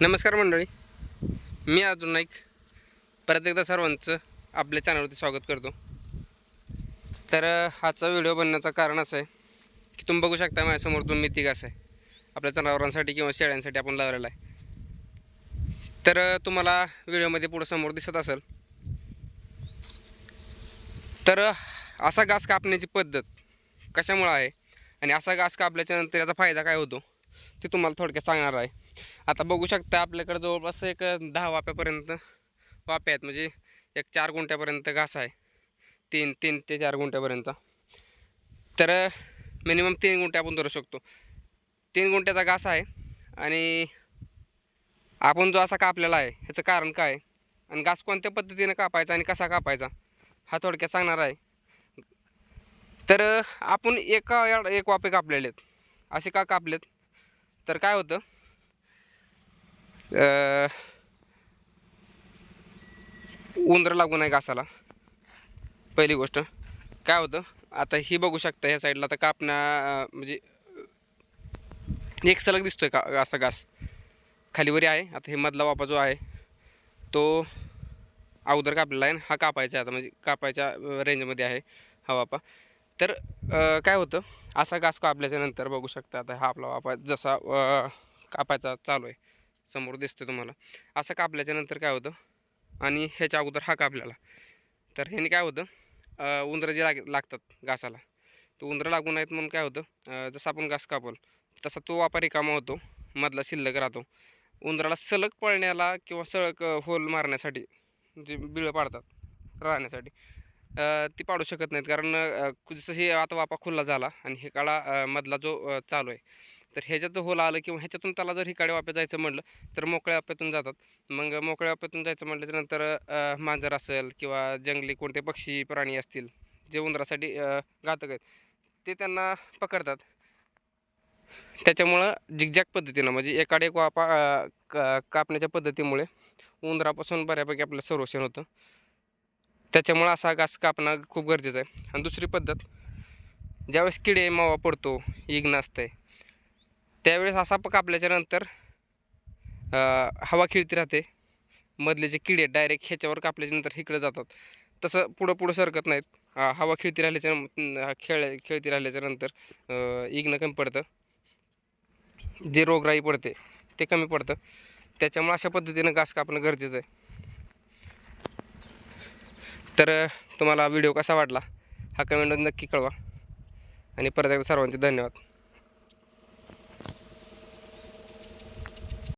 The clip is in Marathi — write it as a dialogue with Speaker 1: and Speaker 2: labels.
Speaker 1: नमस्कार मंडळी. मी अर्जुन नाईक परत एकदा सर्वांचं आपल्या चॅनलवरती स्वागत करतो. तर आजचा व्हिडिओ बनण्याचं कारण असं आहे की तुम्ही बघू शकता माझ्यासमोर दोन मिती घास आहे. आपल्या जनावरांसाठी किंवा शेळ्यांसाठी आपण लावलेला आहे. तर तुम्हाला व्हिडिओमध्ये पुढं समोर दिसत असेल. तर असा घास कापण्याची पद्धत कशामुळं आहे? आणि असा घास कापल्याच्यानंतर याचा फायदा काय होतो? ते तुम्हाला थोडक्यात सांगणार आहे. आता बघू शकता आपल्याकडं जवळपास एक दहा वाप्यापर्यंत वाप्या आहेत. म्हणजे एक चार गुंठ्यापर्यंत घास आहे. तीन तीन ते चार गुंठ्यापर्यंत. तर मिनिमम तीन गुंठे आपण धरू शकतो. तीन गुंठ्याचा घास आहे आणि आपण जो असा कापलेला आहे ह्याचं कारण काय? आहे? आणि घास कोणत्या पद्धतीनं कापायचा आणि कसा कापायचा? हा थोडक्यात सांगणार आहे. तर आपण एका एक वापे कापलेले आहेत. असे का कापलेत? तर काय होतं? उंदरं लागू नये घासाला. पहिली गोष्ट. काय होतं? आता ही बघू शकता ह्या साईडला आता कापण्या म्हणजे एक सलग दिसतोय का असा घास. खालीवरी आहे. आता हे मधला वापा जो आहे तो अगोदर कापलेला आहे हा कापायचा आहे आता. म्हणजे कापायच्या रेंजमध्ये आहे हा वापा. तर काय होतं? असा घास कापल्याच्या नंतर बघू शकता आता हा आपला वापा जसा कापायचा चालू आहे. समोर दिसतो तुम्हाला. असं कापल्याच्या नंतर काय होतं? आणि ह्याच्या अगोदर हा कापलेला. तर ह्याने काय होतं? उंदरं जे लाग लागतात घासाला तो उंदरं लागू नाहीत म्हणून काय होतं? जसं आपण घास कापल तसा तो वापर रिकामा होतो मधला शिल्लक राहतो. उंदराला सलग पळण्याला किंवा सळक होल मारण्यासाठी जे बिळं पाडतात राहण्यासाठी ती पाडू शकत नाहीत. कारण जसं हे आता वापा खुल्ला झाला आणि हे काळा मधला जो चालू आहे तर ह्याच्यात जर होल आलं किंवा ह्याच्यातून त्याला जर हिकाडे वाप्यात जायचं म्हटलं तर मोकळ्या वाप्यातून जातात. मग मोकळ्या वाप्यातून जायचं म्हटल्याच्या नंतर मांजर असेल किंवा जंगली कोणते पक्षी प्राणी असतील जे उंदरासाठी घातक आहेत ते त्यांना पकडतात. त्याच्यामुळं झिकझॅक पद्धतीनं म्हणजे एकाडे एक वापा का कापण्याच्या पद्धतीमुळे उंदरापासून बऱ्यापैकी आपलं संरक्षण होतं. त्याच्यामुळं असा घास कापणं खूप गरजेचं आहे. आणि दुसरी पद्धत ज्यावेळेस किडे मावा पडतो इग्न असतं आहे त्यावेळेस असा कापल्याच्या नंतर हवा खिळती राहते. मधले जे किडे डायरेक्ट ह्याच्यावर कापल्याच्या नंतर इकडे जातात. तसं पुढं पुढं सरकत नाहीत. हवा खिळती राहिल्याच्या खेळ खेळती राहिल्याच्या नंतर अं, कमी पडतं. जे रोगराई पडते ते कमी पडतं. त्याच्यामुळे अशा पद्धतीनं घास कापणं गरजेचं आहे. तर तुम्हाला व्हिडिओ कसा वाटला? हा कमेंट नक्की कळवा. आणि परत एकदा सर्वांचे धन्यवाद.